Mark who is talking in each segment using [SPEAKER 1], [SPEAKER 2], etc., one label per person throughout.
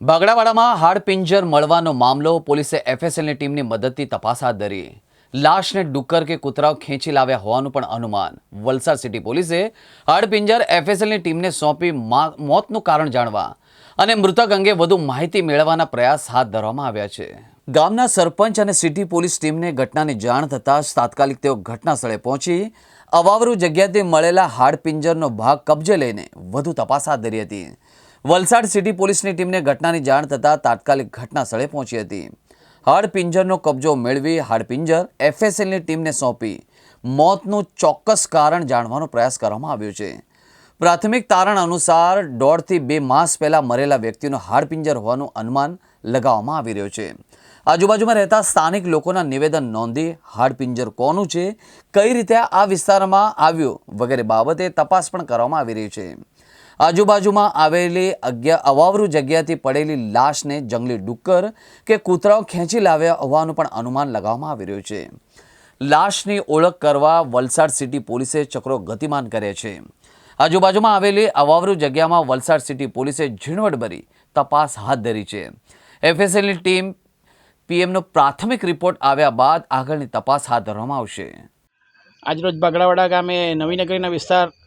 [SPEAKER 1] બાગડાવાડામાં હાડપિંજર મળવાનો મામલો પોલીસે એફએસએલની ટીમની મદદથી તપાસ હાથ ધરી. લાશને ડુક્કર કે કૂતરાઓ ખેંચી લાવ્યા હોવાનું પણ અનુમાન. વલસાડ સિટી પોલીસે હાડપિંજર એફએસએલની ટીમને સોંપી મોતનું કારણ જાણવા અને મૃતક અંગે વધુ માહિતી મેળવવાના પ્રયાસ હાથ ધરવામાં આવ્યા છે. ગામના સરપંચ અને સિટી પોલીસ ટીમને ઘટનાની જાણ થતાં તાત્કાલિક તેઓ ઘટના સ્થળે પહોંચી અવાવરૂ જગ્યાથી મળેલા હાડપિંજરનો ભાગ કબજે લઈને વધુ તપાસ હાથ ધરી હતી. વલસાડ સિટી પોલીસની ટીમને ઘટનાની જાણ થતાં તાત્કાલિક ઘટના સ્થળે પહોંચી હતી. હાડપિંજરનો કબજો મેળવી હાડપિંજર એફએસએલની ટીમને સોંપી. મોતનું ચોક્કસ કારણ જાણવાનો પ્રયાસ કરવામાં આવ્યો છે. પ્રાથમિક તારણ અનુસાર દોઢથી બે માસ પહેલા મરેલા વ્યક્તિનો હાડપિંજર હોવાનું અનુમાન લગાવવામાં આવી રહ્યું છે. આજુબાજુમાં રહેતા સ્થાનિક લોકોના નિવેદન નોંધી હાડપિંજર કોનું છે, કઈ રીતે આ વિસ્તારમાં આવ્યું વગેરે બાબતે તપાસ પણ કરવામાં આવી રહી છે. આજુબાજુમાં આવેલી અગિયાર અવાવરૂ જગ્યાથી પડેલી લાશને જંગલી ડુક્કર કે કૂતરાઓ ખેંચી લાવ્યા હોવાનું પણ અનુમાન લગાવવામાં આવી રહ્યું છે. લાશની ઓળખ કરવા વલસાડ સિટી પોલીસે ચક્રો ગતિમાન કર્યા છે. આજુબાજુમાં આવેલી અવાવરું જગ્યામાં વલસાડ સિટી પોલીસે ઝીણવટ ભરી તપાસ હાથ ધરી છે. એફએસએલની ટીમ પીએમનો પ્રાથમિક રિપોર્ટ આવ્યા બાદ આગળની તપાસ હાથ ધરવામાં આવશે.
[SPEAKER 2] આજરોજ બગડાવાડા ગામે નવીનગરીના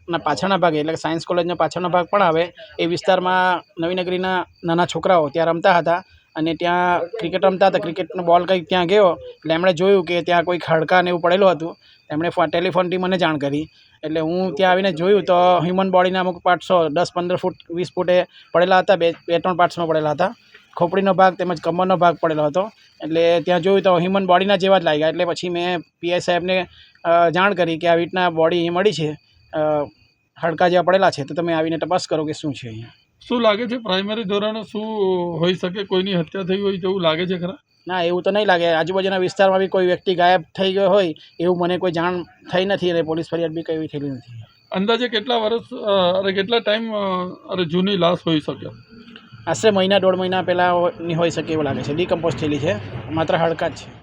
[SPEAKER 2] વિસ્તારના પાછળના ભાગે, એટલે સાયન્સ કોલેજનો પાછળનો ભાગ પણ આવે. એ વિસ્તારમાં નવીનગરીના નાના છોકરાઓ ત્યાં રમતા હતા અને ત્યાં ક્રિકેટ રમતા હતા. ક્રિકેટનો બોલ કંઈક ત્યાં ગયો, એટલે એમણે જોયું કે ત્યાં કોઈ ખડકા ને એવું પડેલું હતું. એમણે ફો- ટેલિફોનથી મને જાણ કરી. એટલે હું ત્યાં આવીને જોયું તો હ્યુમન બોડીના અમુક પાર્ટસો દસ, પંદર ફૂટ, વીસ ફૂટે પડેલા હતા. બે બે, ત્રણ પાર્ટ્સમાં પડેલા હતા. ખોપડીનો ભાગ તેમજ કમરનો ભાગ પડેલો હતો. એટલે ત્યાં જોયું તો હ્યુમન બોડીના જેવા જ લાગ્યા. એટલે પછી મેં પીઆઈ સાહેબને જાણ કરી કે આવી રીતના બોડી મળી છે. હાડકા જ્યાં પડેલા છે તો તમે આવીને તપાસ કરો કે શું છે અહીંયા?
[SPEAKER 3] શું લાગે છે પ્રાઇમરી ધોરણે શું હોઈ શકે? કોઈની હત્યા થઈ હોય તેવું લાગે છે ખરા?
[SPEAKER 2] ના એવું તો નહીં લાગે. આજુબાજુના વિસ્તારમાં બી કોઈ વ્યક્તિ ગાયબ થઈ ગયો હોય એવું મને કોઈ જાણ થઈ નથી અને પોલીસ ફરિયાદ બી કઈ થયેલી નથી.
[SPEAKER 3] અંદાજે કેટલા વર્ષ અરે કેટલા ટાઈમ અરે જૂની લાશ હોઈ શકે?
[SPEAKER 2] આશરે મહિના દોઢ મહિના પહેલાંની હોઈ શકે એવું લાગે છે. ડીકમ્પોઝ થયેલી છે. માત્ર હડકા જ છે.